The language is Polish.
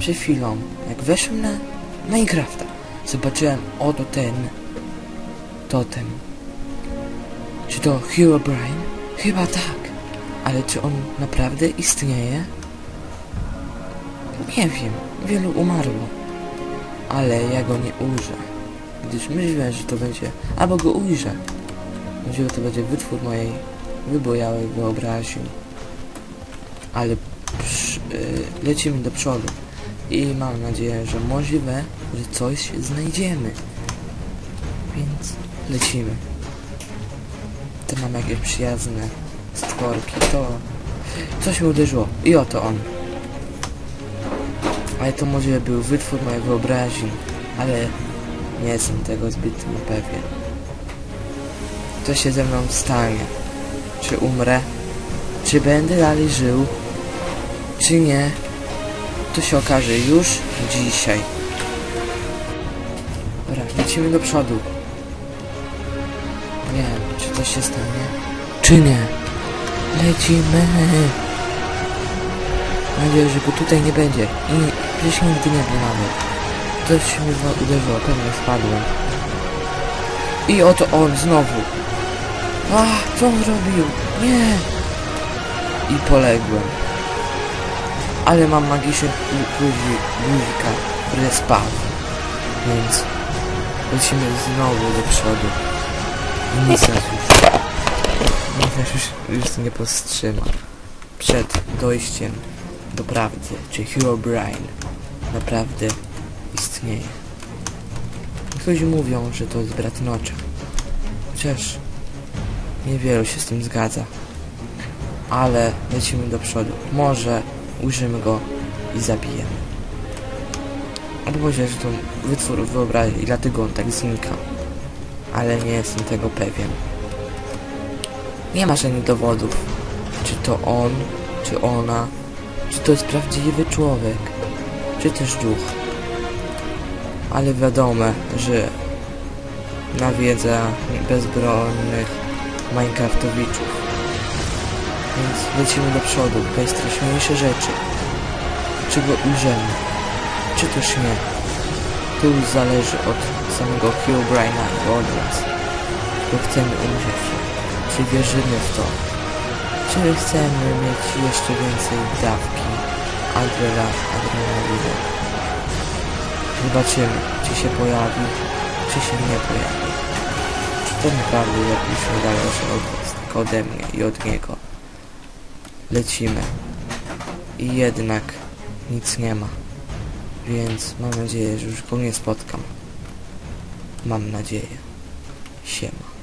przed chwilą, jak weszłem na Minecrafta, zobaczyłem oto ten totem. Czy to Herobrine? Chyba tak. Ale czy on naprawdę istnieje? Nie wiem. Wielu umarło. Ale ja go nie ujrzę. Gdyż myślę, że to będzie... Albo go ujrzę. Możliwe to będzie wytwór mojej wybojałej wyobraźni. Ale psz, y, lecimy do przodu. I mam nadzieję, że możliwe, że coś znajdziemy. Więc lecimy. To mam jakieś przyjazne stworki, to coś mi uderzyło. I oto on. Ale to może był wytwór mojej wyobraźni, ale nie jestem tego zbytnio pewien. Co się ze mną stanie? Czy umrę? Czy będę dalej żył? Czy nie? To się okaże już dzisiaj. Dobra, lecimy do przodu. Nie wiem, czy coś się stanie. Czy nie? Lecimy. Mam nadzieję, że go tutaj nie będzie. I przecież nigdy nie nawet. Coś mnie uderzyło, pewnie spadłem. I oto on znowu. A, co on zrobił? Nie. I poległem. Ale mam magiczny gu- guzi- guzika, spadł. Więc lecimy znowu do przodu. Nas już. Już, już nie powstrzyma. Przed dojściem do prawdy, czy Herobrine naprawdę istnieje. Niektórzy mówią, że to jest brat Nocza. Chociaż niewielu się z tym zgadza. Ale lecimy do przodu. Może ujrzymy go i zabijemy. Albo że to wytwór wyobraźni i dlatego on tak znika. Ale nie jestem tego pewien. Nie ma żadnych dowodów. Czy to on, czy ona, czy to jest prawdziwy człowiek, czy też duch. Ale wiadomo, że nawiedza bezbronnych Minecraftowiczów. Więc lecimy do przodu, najstraszniejsze rzeczy. Czy go ujrzymy, czy. To już zależy od samego Herobrine'a i od nas. Bo chcemy umrzeć. Czy wierzymy w to? Czy chcemy mieć jeszcze więcej dawki adrena, adrenaliny? Zobaczymy, czy się pojawi, czy się nie pojawi. To naprawdę jakoś nie zależy od tylko ode mnie i od niego. Lecimy. I jednak nic nie ma. Więc mam nadzieję, że już go nie spotkam. Mam nadzieję. Siema.